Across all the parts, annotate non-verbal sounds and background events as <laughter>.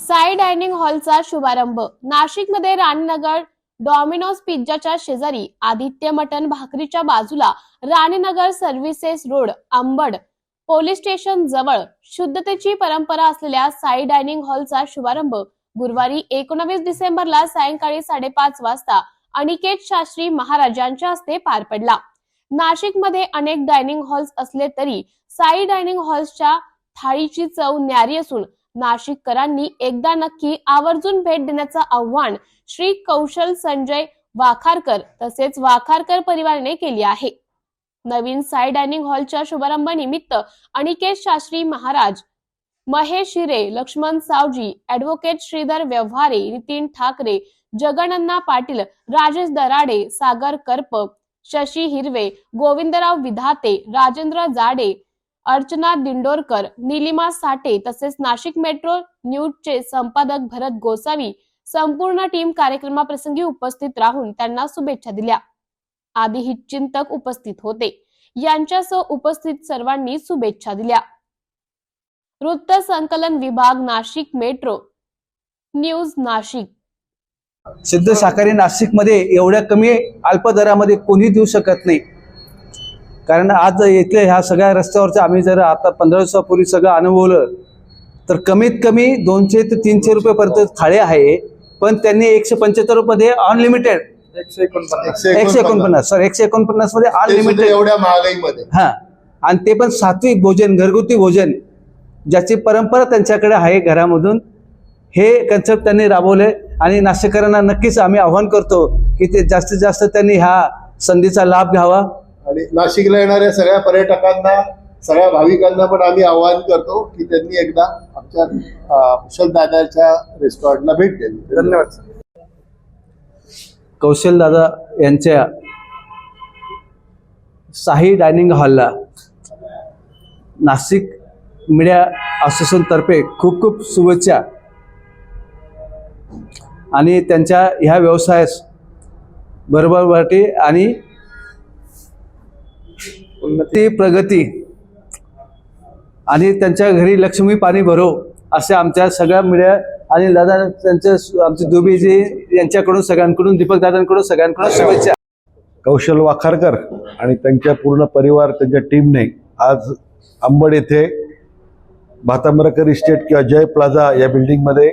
Sai dining हॉलचा शुभारंभ. नाशिकमध्ये राणीनगर Domino's पिझ्झाच्या शेजारी आदित्य मटन भाकरीच्या बाजूला Raninagar services road Ambad police station जवळ शुद्धतेची परंपरा असलेल्या साई डायनिंग हॉलचा शुभारंभ गुरुवारी एकोणवीस डिसेंबरला सायंकाळी साडेपाच वाजता अनिकेत शास्त्री महाराजांच्या हस्ते पार पडला. नाशिकमध्ये अनेक डायनिंग हॉल्स असले तरी साई डायनिंग हॉल्सच्या थाळीची चव न्यारी असून नाशिककरांनी एकदा नक्की आवर्जून भेट देण्याचं आव्हान श्री कौशल संजय वाखारकर तसेच वाखारकर परिवाराने केले आहे. नवीन साई डायनिंग हॉलच्या शुभारंभ निमित्त अनिकेत शास्त्री महाराज महेश हिरे लक्ष्मण सावजी ऍडव्होकेट श्रीधर व्यवहारे नितीन ठाकरे जगनन्ना पाटील राजेश दराडे सागर करप शशी हिरवे गोविंदराव विधाते राजेंद्र जाडे अर्चना दिंडोरकर निलिमा साठे तसेच नाशिक मेट्रो न्यूजचे संपादक भरत गोसावी संपूर्ण टीम कार्यक्रमाप्रसंगी उपस्थित राहून त्यांना शुभेच्छा दिल्या. आदी हितचिंतक उपस्थित होते. यांच्यासह उपस्थित सर्वांनी शुभेच्छा दिल्या. वृत्त संकलन विभाग नाशिक मेट्रो न्यूज नाशिक. सिद्ध शाकाहारी नाशिकमध्ये एवढ्या कमी अल्प दरामध्ये कोणी देऊ शकत नाही. कारण आज इथले ह्या सगळ्या रस्त्यावरच्या आम्ही जर आता पंधरा दिवसापूर्वी सगळं अनुभवलं तर कमीत कमी दोनशे ते तीनशे रुपयेपर्यंत थाळी आहे पण त्यांनी एकशे पंच्याहत्तर रुपये अनलिमिटेड एकशे एकोणपन्नास. एकशे एकोणपन्नास. सर एकशे एकोणपन्नासमध्ये अनलिमिटेड एवढ्या महागाईमध्ये. हा आणि ते पण सात्विक भोजन घरगुती भोजन ज्याची परंपरा त्यांच्याकडे आहे घरामधून हे कन्सेप्ट त्यांनी राबवले आणि नाशिककरांना नक्कीच आम्ही आव्हान करतो की ते जास्तीत जास्त त्यांनी ह्या संधीचा लाभ घ्यावा. आणि नाशिकला येणाऱ्या सगळ्या पर्यटकांना सगळ्या भाविकांना पण आम्ही आवाहन करतो की त्यांनी एकदा आमच्या अं, कुशल दादाच्या रेस्टॉरंटला भेट द्यावी. धन्यवाद कौशलदादा यांच्या साही डायनिंग हॉलला नाशिक मीडिया असोसिएशनतर्फे खूप खूप शुभेच्छा. आणि त्यांच्या ह्या व्यवसायास बरोबरसाठी आणि उन्नती. प्रगती. आणि त्यांच्या घरी लक्ष्मी पाणी भरो असे आमच्या सगळ्या मीडिया आणि दादा त्यांचे आमचे दुबेजी यांच्याकडून सगळ्यांकडून दीपक दादांकडून सगळ्यांकडून शुभेच्छा. कौशल वाखारकर आणि त्यांच्या पूर्ण परिवार त्यांच्या टीमने आज अंबड येथे भातांबरकर इस्टेट किंवा जय प्लाझा या बिल्डिंगमध्ये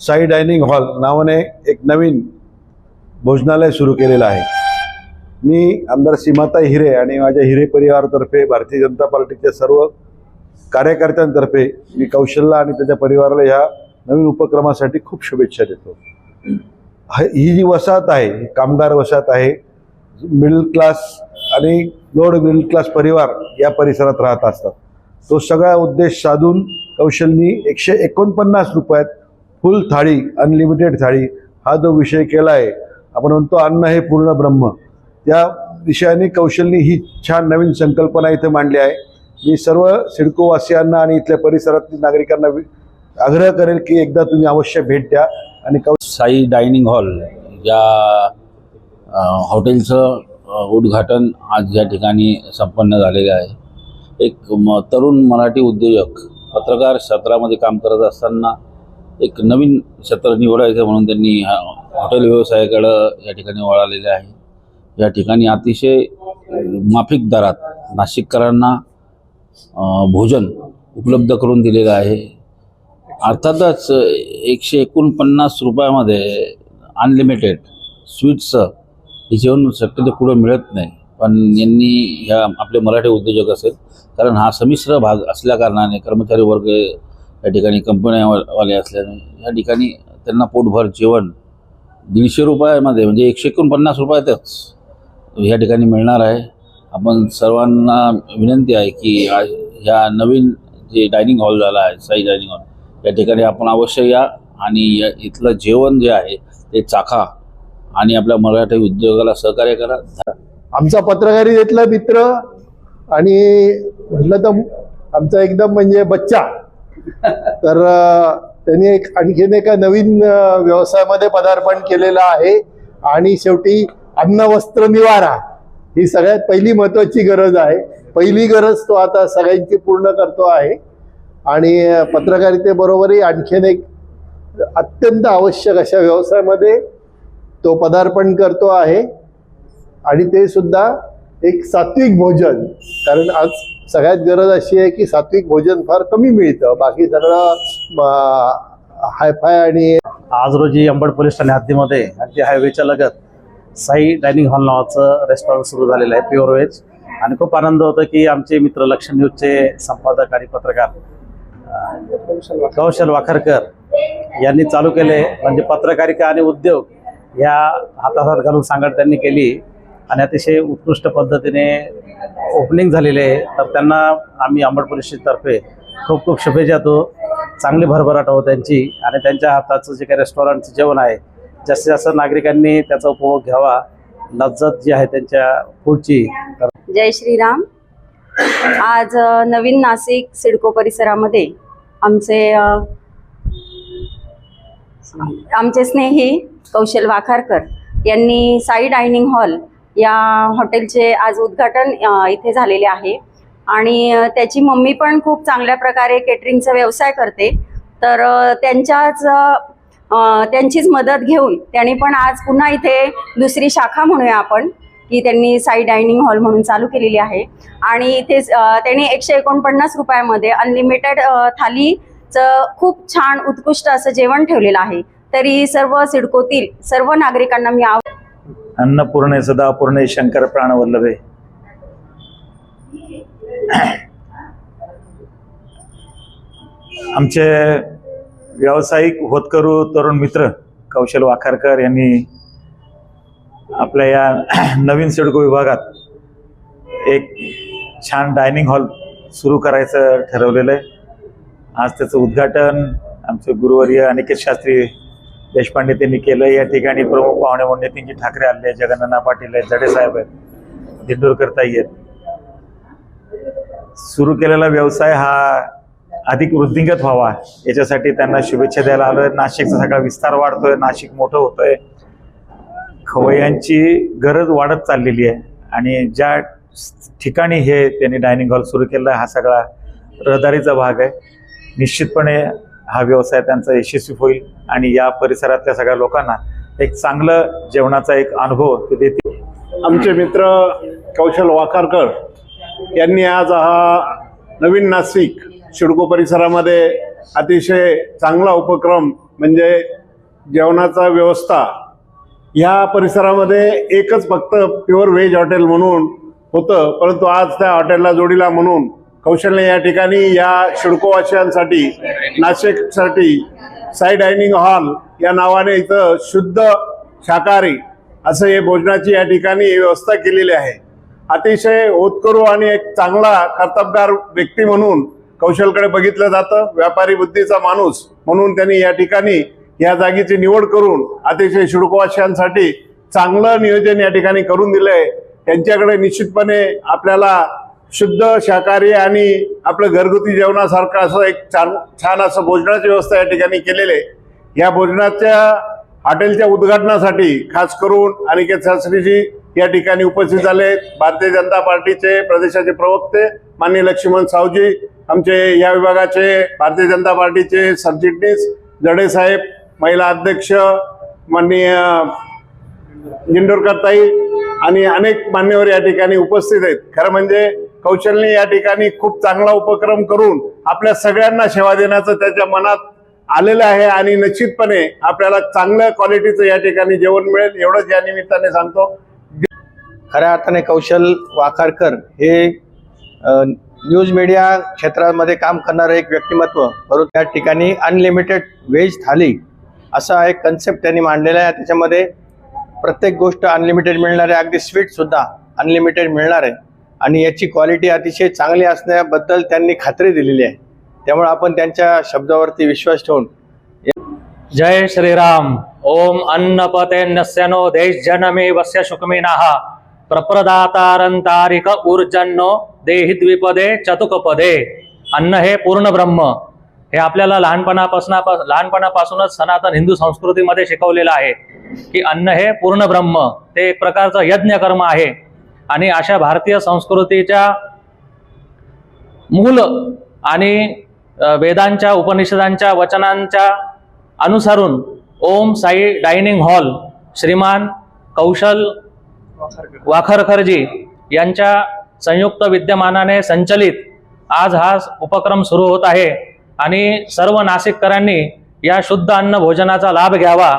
साई डायनिंग हॉल नावाने एक नवीन भोजनालय सुरू केलेलं आहे. मी आमदार सीमाता हिरे आणि माझ्या हिरे परिवारातर्फे भारतीय जनता पार्टीच्या सर्व कार्यकर्त्यांतर्फे मी कौशलला आणि त्याच्या परिवाराला ह्या नवीन उपक्रमासाठी खूप शुभेच्छा देतो. ह- ही जी वसाहत आहे ही कामगार वसाहत आहे मिडल क्लास आणि लोअर मिडल क्लास परिवार या परिसरात राहत असतात. तो सगळा उद्देश साधून कौशलनी एकशे एकोणपन्नास रुपयात फुल थाळी अनलिमिटेड थाळी हा जो विषय केला आहे आपण म्हणतो अन्न हे पूर्ण ब्रह्म. त्या विषयाने कौशल्य ही छान नवीन संकल्पना इथे मांडली आहे. मी सर्व सिडकोवासियांना आणि इथल्या परिसरातील नागरिकांना आग्रह करेल की एकदा तुम्ही अवश्य भेट द्या आणि कौ साई डायनिंग हॉल या हॉटेलचं उद्घाटन आज या ठिकाणी संपन्न झालेलं आहे. एक म तरुण मराठी उद्योजक पत्रकार क्षेत्रामध्ये काम करत असताना एक नवीन क्षेत्र निवडायचं म्हणून त्यांनी हॉटेल व्यवसायाकडं या ठिकाणी वळालेले आहे. या ठिकाणी अतिशय माफिक दरात नाशिककरांना भोजन उपलब्ध करून दिलेलं आहे. अर्थातच एकशे एकोणपन्नास रुपयामध्ये अनलिमिटेड स्वीट्सचं हे जेवण शक्यतो पुढं मिळत नाही. पण यांनी ह्या आपले मराठी उद्योजक असेल कारण हा संमिश्र भाग असल्याकारणाने कर्मचारी वर्ग या ठिकाणी कंपन्यावाले असल्याने या ठिकाणी त्यांना पोटभर जेवण दीडशे रुपयामध्ये म्हणजे एकशे एकोणपन्नास रुपयातच ह्या ठिकाणी मिळणार आहे. आपण सर्वांना विनंती आहे की आ- ह्या नवीन जे डायनिंग हॉल झाला आहे साई डायनिंग हॉल या ठिकाणी आपण अवश्य या आणि या इथलं जेवण जे आहे ते चाखा आणि आपल्या मराठी उद्योगाला सहकार्य करा. आमचा पत्रकारितेतला मित्र आणि म्हटलं तर आमचा एकदम म्हणजे बच्चा. तर त्यांनी एक आणखीन एका नवीन व्यवसायामध्ये पदार्पण केलेलं आहे. आणि शेवटी अन्न वस्त्र निवारा ही सगळ्यात पहिली महत्वाची गरज आहे. पहिली गरज तो आता सगळ्यांची पूर्ण करतो आहे. आणि पत्रकारितेबरोबरही आणखीन एक अत्यंत आवश्यक अशा व्यवसायामध्ये तो पदार्पण करतो आहे. आणि ते सुद्धा एक सात्विक भोजन. कारण आज सगळ्यात गरज अशी आहे की सात्विक भोजन फार कमी मिळतं. बाकी सगळं हायफाय आणि आज रोजी अंबड पोलीस ठाणे हद्दीमध्ये अगदी हायवेच्या लगत साई डायनिंग हॉल नावाचं रेस्टॉरंट सुरू झालेलं आहे प्युअर व्हेज आणि खूप आनंद होतो की आमचे मित्र लक्ष न्यूजचे संपादक आणि पत्रकार कौशल वाखरकर यांनी चालू केले. म्हणजे पत्रकारिता आणि उद्योग या हाताहात घालून सांगड त्यांनी केली. आणि अतिशय उत्कृष्ट पद्धतीने ओपनिंग झालेले आहे. तर त्यांना आम्ही आंबड पोलीस तर्फे खूप खूप शुभेच्छा देतो. चांगली भरभराट हो त्यांची. आणि त्यांच्या हाताचं जे काही रेस्टॉरंटचं जेवण आहे जास्तीत जास्त नागरिकांनी त्याचा उपभोग घ्यावा. लज्जत जी आहे त्यांच्या पुढची जय श्रीराम. आज नवीन नाशिक सिडको परिसरामध्ये आमचे आमचे स्नेही कौशल वाखारकर यांनी साई डायनिंग हॉल या हॉटेलचे आज उद्घाटन इथे झालेले आहे. आणि त्याची मम्मी पण खूप चांगल्या प्रकारे केटरिंगचा व्यवसाय करते. तर त्यांच्याच त्यांचीच मदत घेऊन त्यांनी पण आज पुन्हा इथे दुसरी शाखा म्हणूया आपण की त्यांनी साई डायनिंग हॉल म्हणून चालू केलेली आहे. आणि इथे त्यांनी एकशे एकोणपन्नास रुपयामध्ये अनलिमिटेड थालीचं खूप छान उत्कृष्ट असं जेवण ठेवलेलं आहे. तरी सर्व सिडकोतील सर्व नागरिकांना मी आव अन्नपूर्णे सदापूर्णे शंकर प्राणवल्लभे. आमचे व्यावसायिक होतकरू तरुण मित्र कौशल वाखारकर यांनी आपल्या या <clears throat> नवीन सिडको विभागात एक छान डायनिंग हॉल सुरू करायचं ठरवलेलं आहे. आज त्याचं उद्घाटन आमचे गुरुवर्य अनिकेत शास्त्री देशपांडे त्यांनी केलं या ठिकाणी प्रमुख पाहुणे म्हणून नितीनजी ठाकरे आले आहेत, जगन्नाथ पाटील आहेत जडेसाहेब आहेत दिंडोरकर ताई आहेत. सुरू केलेला व्यवसाय हा अधिक वृद्धिंगत व्हावा. याच्यासाठी त्यांना शुभेच्छा द्यायला आलोय. नाशिकचा सगळा विस्तार वाढतोय. नाशिक मोठं होतंय. खवय्यांची गरज वाढत चाललेली आहे. आणि ज्या ठिकाणी हे त्यांनी डायनिंग हॉल सुरू केलं हा सगळा रहदारीचा भाग आहे. निश्चितपणे हा व्यवसाय त्यांचा यशस्वी होईल आणि या परिसरातल्या सगळ्या लोकांना एक चांगलं जेवणाचा एक अनुभव ते देतील. आमचे मित्र कौशल वाकारकर यांनी आज हा नवीन नाशिक शिडको परिसरामध्ये अतिशय चांगला उपक्रम म्हणजे जेवणाचा व्यवस्था. ह्या परिसरामध्ये एकच फक्त प्युअर व्हेज हॉटेल म्हणून होतं परंतु आज त्या हॉटेलला जोडीला म्हणून कौशल्य या ठिकाणी या शिडकोवासियांसाठी नाशिकसाठी साई डायनिंग हॉल या नावाने इथं शुद्ध शाकाहारी असं हे भोजनाची या ठिकाणी व्यवस्था केलेली आहे. अतिशय होतकरू आणि एक चांगला कर्तबगार व्यक्ती म्हणून कौशलकडे बघितलं जातं. व्यापारी बुद्धीचा माणूस म्हणून त्यांनी या ठिकाणी या जागेची निवड करून अतिशय शिडकोवासियांसाठी चांगलं नियोजन या ठिकाणी करून दिलंय. त्यांच्याकडे निश्चितपणे आपल्याला शुद्ध शाकाहारी आणि आपलं घरगुती जेवणासारखं असं एक छान छान असं भोजनाची व्यवस्था या ठिकाणी केलेली आहे. या भोजनाच्या हॉटेलच्या उद्घाटनासाठी खास करून अनिकेत शास्त्रीजी या ठिकाणी उपस्थित झाले आहेत. भारतीय जनता पार्टीचे प्रदेशाचे प्रवक्ते माननीय लक्ष्मण सावजी आमचे या विभागाचे भारतीय जनता पार्टीचे सरचिटणीस जडे साहेब महिला अध्यक्ष माननीय जिंडोरकर ताई आणि अनेक मान्यवर या ठिकाणी उपस्थित आहेत. खरं म्हणजे कौशल्य या ठिकाणी खूप चांगला उपक्रम करून आपल्या सगळ्यांना सेवा देण्याचं त्याच्या मनात आलेलं आहे आणि निश्चितपणे आपल्याला चांगल्या क्वालिटीचं या ठिकाणी जेवण मिळेल एवढंच या निमित्ताने सांगतो. खऱ्या अर्थाने कौशल वाखारकर हे न्यूज मीडिया क्षेत्रामध्ये काम करणारं एक व्यक्तिमत्व परंतु त्या ठिकाणी अनलिमिटेड व्हेज थाली असा एक कन्सेप्ट त्यांनी मांडलेला आहे. त्याच्यामध्ये प्रत्येक गोष्ट अनलिमिटेड मिळणार आहे अगदी स्वीटसुद्धा अनलिमिटेड मिळणार आहे. आणि याची क्वालिटी अतिशय चांगली असण्याबद्दल त्यांनी खात्री दिलेली आहे. त्यामुळे आपण त्यांच्या शब्दावरती विश्वास ठेवून जय श्रीराम. ओम अन्नपते नस्यनो देश जनमे वस्य शुकमिनः. प्रप्रदातारंतारिक ऊर्जन्नो देहि द्विपदे चतुकपदे. अन्न हे पूर्ण ब्रह्म. हे आपल्याला लहानपणापासून लहानपणापासूनच सनातन हिंदू संस्कृतीमध्ये शिकवलेलं आहे की अन्न हे पूर्ण ब्रह्म. ते एक प्रकारचं यज्ञ कर्म आहे. आणि अशा भारतीय संस्कृतीच्या मूल आणि वेदांच्या उपनिषदांच्या वचनांच्या अनुसरून ओम साई डायनिंग हॉल श्रीमान कौशल वाखरखरजी यांच्या संयुक्त विद्यमानाने संचलित आज हा उपक्रम सुरू होत आहे. आणि सर्व नाशिककरांनी या शुद्ध अन्न भोजनाचा लाभ घ्यावा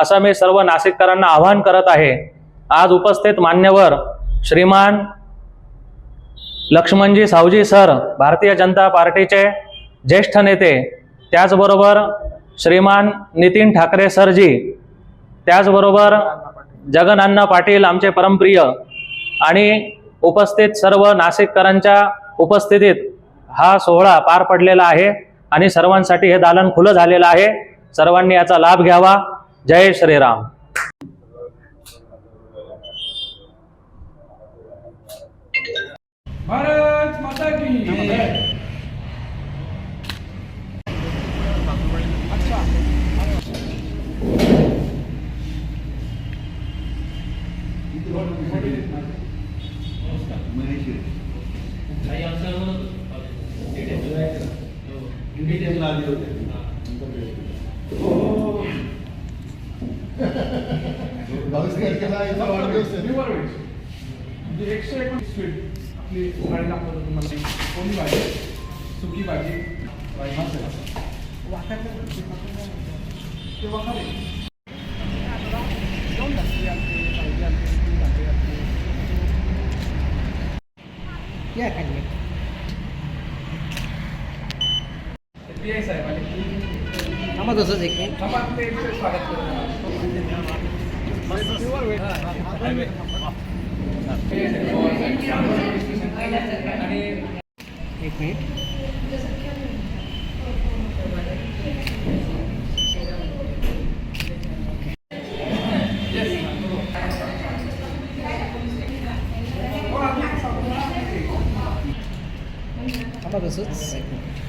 असं मी सर्व नाशिककरांना आवाहन करत आहे. आज उपस्थित मान्यवर श्रीमान लक्ष्मणजी सावजी सर भारतीय जनता पार्टीचे ज्येष्ठ नेते त्याचबरोबर श्रीमान नितीन ठाकरे सरजी त्याचबरोबर जगनान्न पाटील आमचे परमप्रिय आणि उपस्थित सर्व नाशिककरांच्या उपस्थितीत हा सोहळा पार पडलेला आहे आणि सर्वांसाठी हे दालन खुलं झालेलं आहे. सर्वांनी याचा लाभ घ्यावा. जय श्रीराम. भारत ती सकाळी दाखवतो तुम्हाला कोणी भाजी सुकी भाजी मासे ते वाखारे दोन घातली आमचे भाजी आमचे तीन घातले आमचे या खाल्ले पी आय साहेब आले आम्हा तसंच एक स्वागत करतो हायवे आणि एक मिनिट आता तसंच एक मिनिट